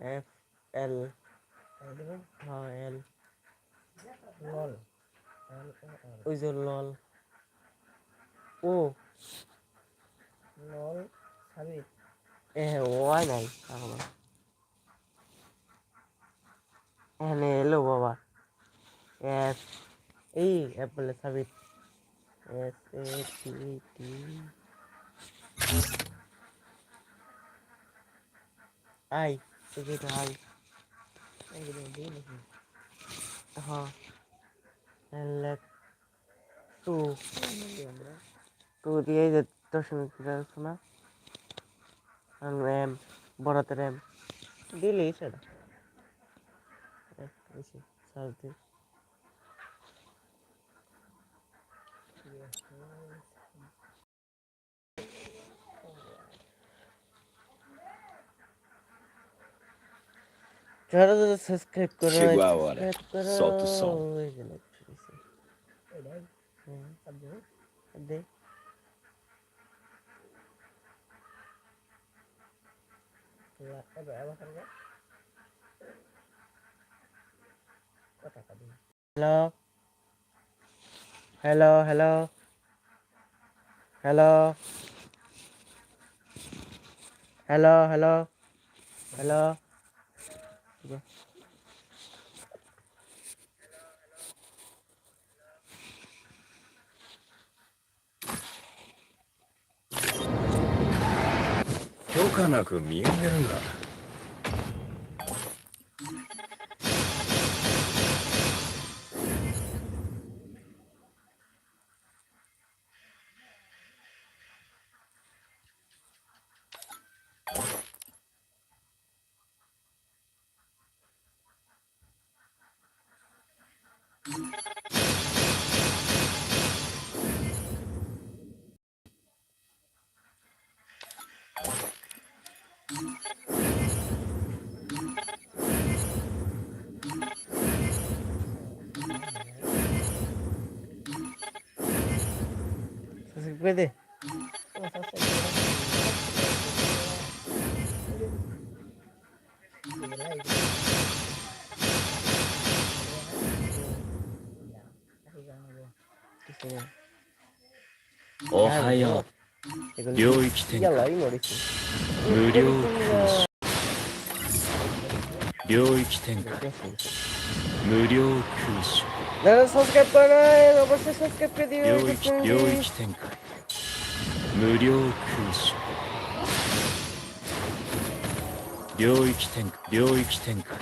F L হ্যাঁ এল লল ওই যে লল ও লল সাবিত এ ওয়াই নাই পাগল এখানে এলো বাবা এস এই অ্যাপলে সাবিত এস এ টি টি আই টিকিট আই এই দেবো দিই নাকি হ্যাঁ এল টু দিই আমরা টু দিয়ে যে দশমিক আছে না এম বড়তে এম দিলে সেটা বেশি যারা যারা সাবস্ক্রাইব করো. সাবস্ক্রাইব করো সব দেবো দে hello hello hello hello hello hello hello Diba? Kyokana 君見上げるんだ。Kasi pwede. Oh, sasay. おはよう。領域展開。無料空襲。領域展開。無料空襲。領、域領域展開。無料空襲。領域展開。領域展開。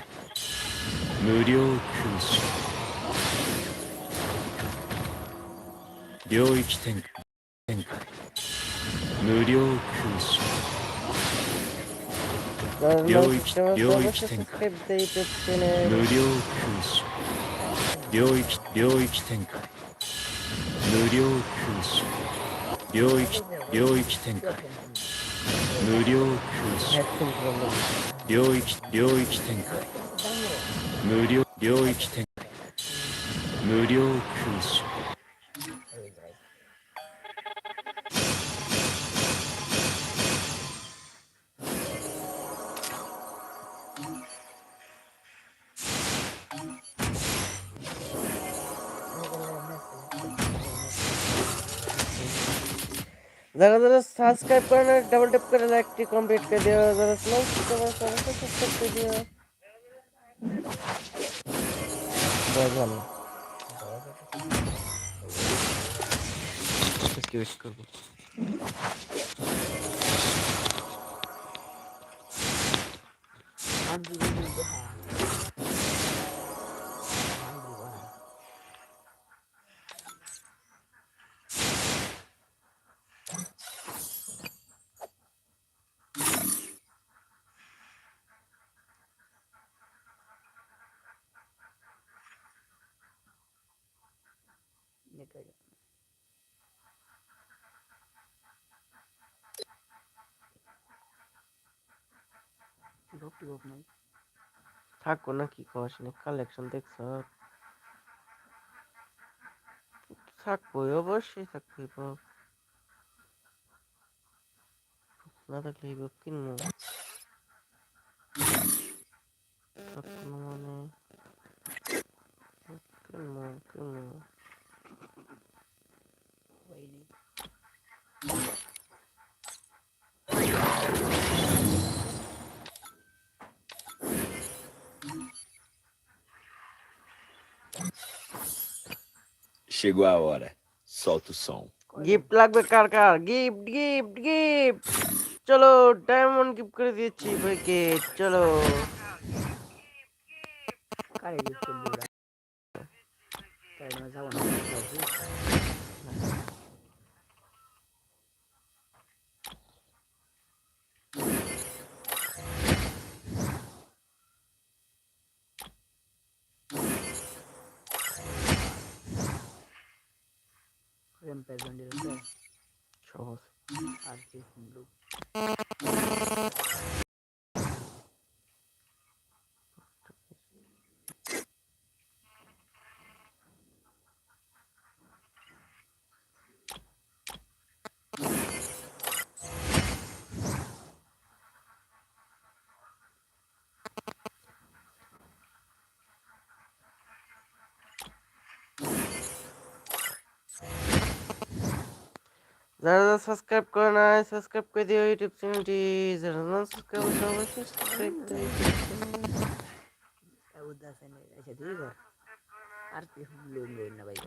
無料空襲。領域展開展開無料空襲領域領域展開無料空襲領域領域展開無料空襲領域領域展開無料空襲領域領域展開無料領域展開無料空襲。ज़रा ज़रा सब्सक्राइब करना डबल टैप करना लाइक टी कंप्लीट कर दिया ज़रा स्लो ज़रा ज़रा सब्सक्राइब कर दिया। बहुत भला इसकी वेट कर दो। आज भी नहीं থাকো না কি কস না কালেকশন দেখছ? থাকব অবশ্যই থাকব না থাকলে কিনবো? Chegou a hora. Solta o som. Gift লাগবে কার কার গিফট গিফট গিফট চলো ডায়মন্ড গিফট করে দিচ্ছি ভাইকে চলো কারে gift Vampire Bundle de Chavos. Así es un look. যারা যারা সাবস্ক্রাইব করে না সাবস্ক্রাইব করে দিও ইউটিউব চ্যানেলটি যারা না সাবস্ক্রাইব করে অবশ্যই সাবস্ক্রাইব করে দিও উদ্দাস এনে এসে দিয়ে ঘর আর কি ব্লু নেই না ভাই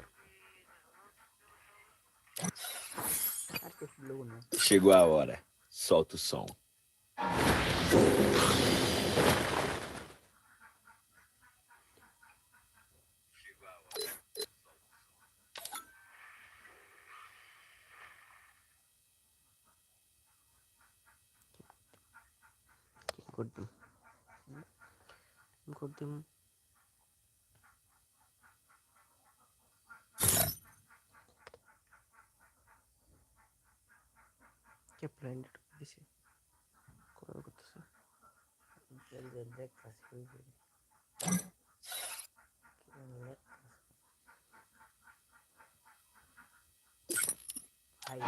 আর কি ব্লু না Chegou a hora. Solta o som. করদিম করদিম কে ব্লাইন্ড দিছে কোন করতেছে জলদি দেখ ফাসি হাই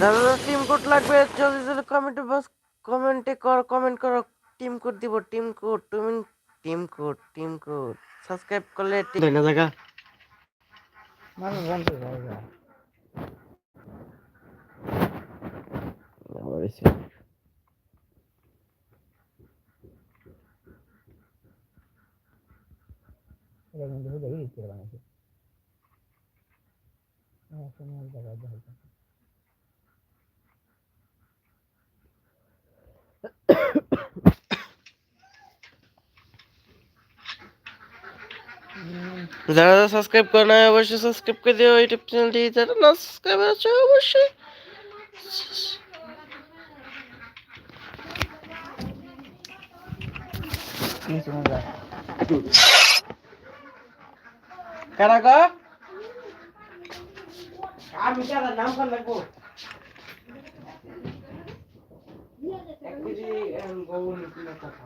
দাদা টিম কোড লাগবে জলদি জলদি কমেন্টে বাস কমেন্টে কর কমেন্ট করো টিম কোড দিব টিম কোড তুমি team code team code subscribe করলে টিম না জায়গা? মানে জানতে পারবে যারা যারা সাবস্ক্রাইব করে না অবশ্যই সাবস্ক্রাইব করে দিও ইউটিউব চ্যানেলটি যারা না সাবস্ক্রাইব আছে অবশ্যই কি সমস্যা কারা গো আমি কারা নাম কার লাগবো এক কেজি গৌর কিনা কথা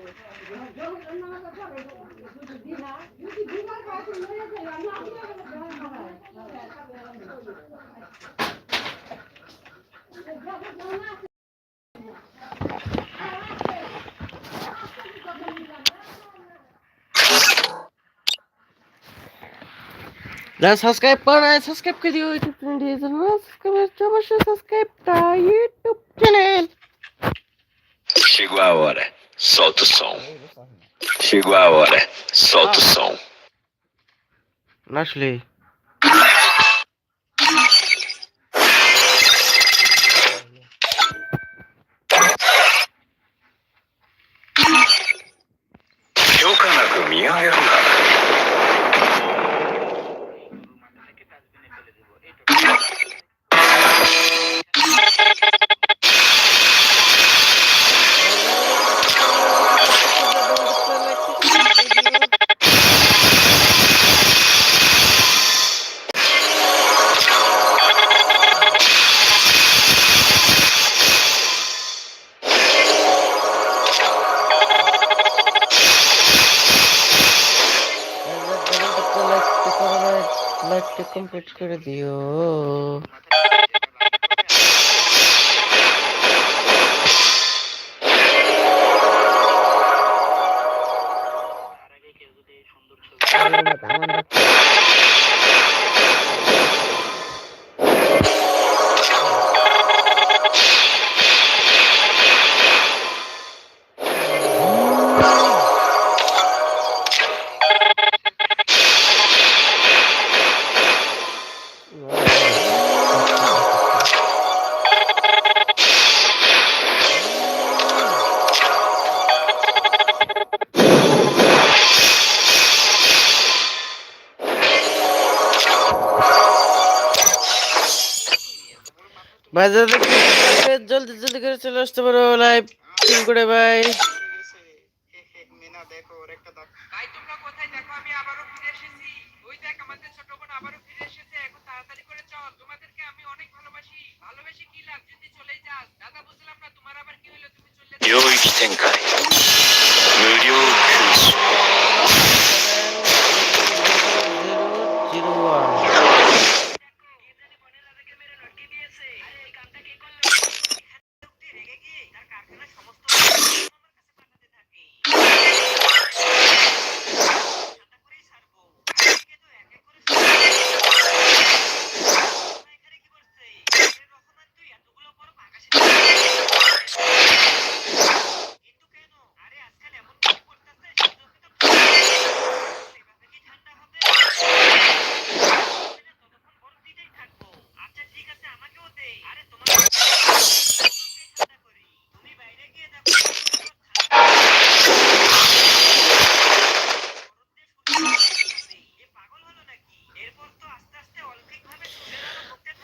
যারা সাবস্ক্রাইব করে না সাবস্ক্রাইব করে দিও ইউটিউব না সাবস্ক্রাইব আছে অবশ্যই সাবস্ক্রাইবটা YouTube channel Chegou a hora. Solta o som. Chegou a hora. Solta o som. Lashley. করে দিও। আমার ভাই জলদি জলদি করে চলে আসতে পারো লাইভ টিম করে ভাই। ভাই তোমরা কোথায়?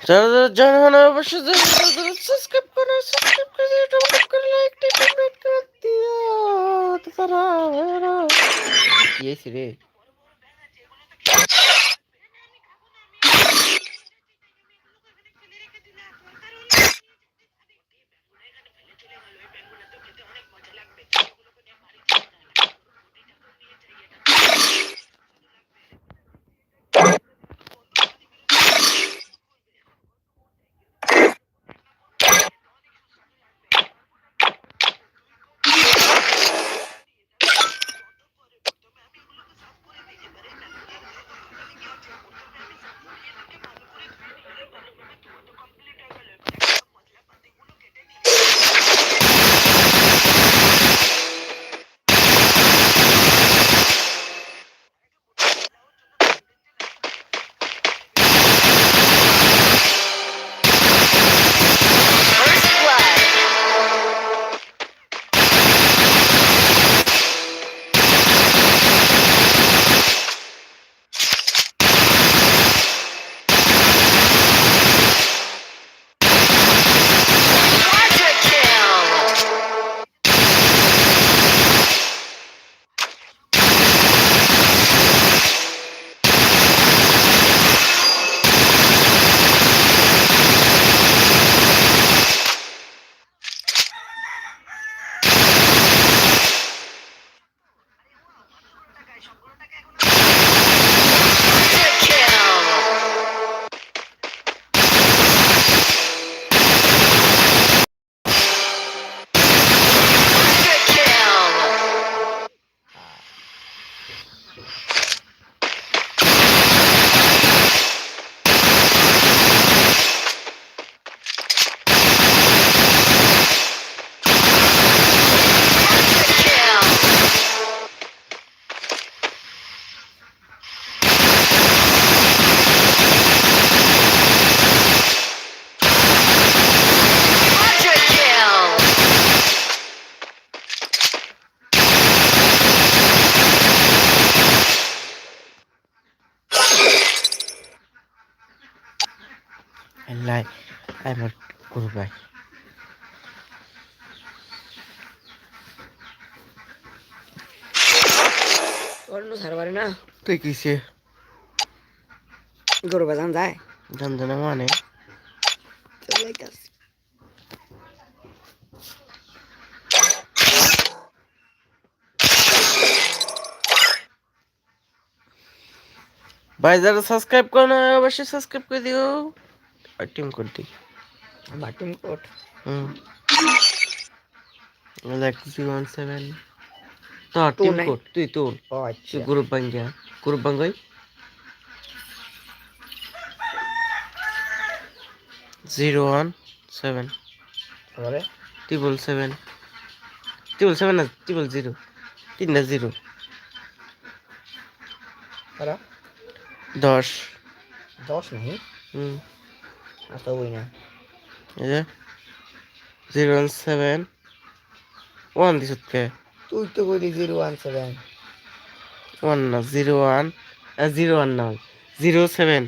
যারা যারা জানেন না অবশ্যই সাবস্ক্রাইব করো সাবস্ক্রাইব করে ইউটিউব করে লাইক টি কমেন্ট করে দিও তারা কি রে আমার করু ভাই অন্য সারবারে না তুই কিসে গরু বাজান যায় জানতে না মানে চলে যাইতাছি ভাই যারা সাবস্ক্রাইব করে না অবশ্যই সাবস্ক্রাইব করে দিও আর টিম কোড দিই টিম কোড। হুম। জিরো ওয়ান সেভেন তোর টিম নাই। কোড তুই তোর ও আচ্ছা। গ্রুপ বাঙ্গা গ্রুপ বাঙ্গাই জিরো ওয়ান সেভেন তারপরে ট্রিপল সেভেন ট্রিপল সেভেন না ট্রিপল জিরো তিনটা জিরো দশ। দশ নাহি হুম। বই না। যে জিরো ওয়ান সেভেন ওয়ান দিছ কে? তুই তো কইলি জিরো ওয়ান সেভেন ওয়ান না জিরো ওয়ান জিরো ওয়ান না। জিরো সেভেন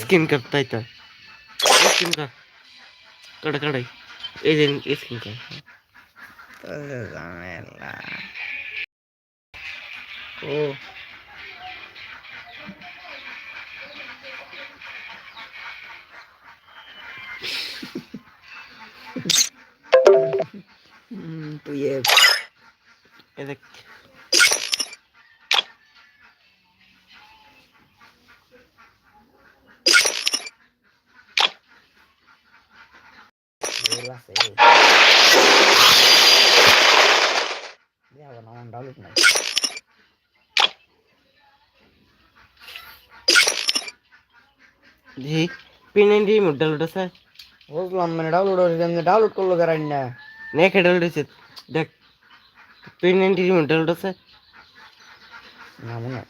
স্ক্রিন কার তাই তো? স্ক্রিন কার কাটা কাটাই এই। যে স্ক্রিন কার ও। তুই এ দেখ আছে যাব না ডাউনলোড নাই জি পিন মোট ডাউনলোড আছে? বুঝলাম মানে ডাউনলোড হয়েছে ডাউনলোড করল কারাই না। নেকে ডাউনলোড হয়েছে। দেখ পিন নাইনটি ডাউনলোড আছে না মনে।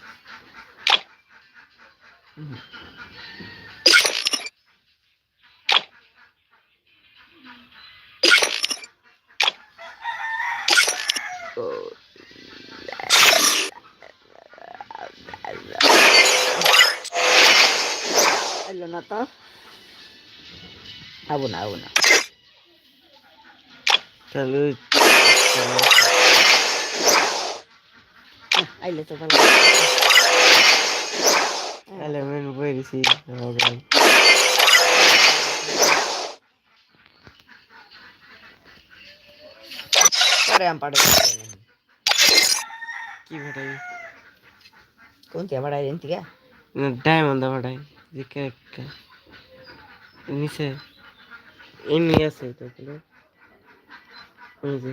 না তো আবো না আবো না। চালু আইলে তো ভালো এলিমেন্ট বই দিছি আরে আম পাড়ে কি ভাটাই কোন তে পাড়াই দেন ঠিক ডায়মন্ড ভাটাই জিকে নিচে এমনি আছে তো ওই যে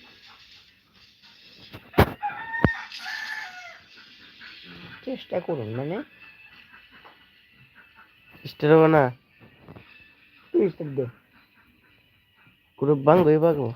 চেষ্টা করুন মানে? স্টোর হব না? তুই দে। গ্রুপ ভাঙবো ভাঙবো?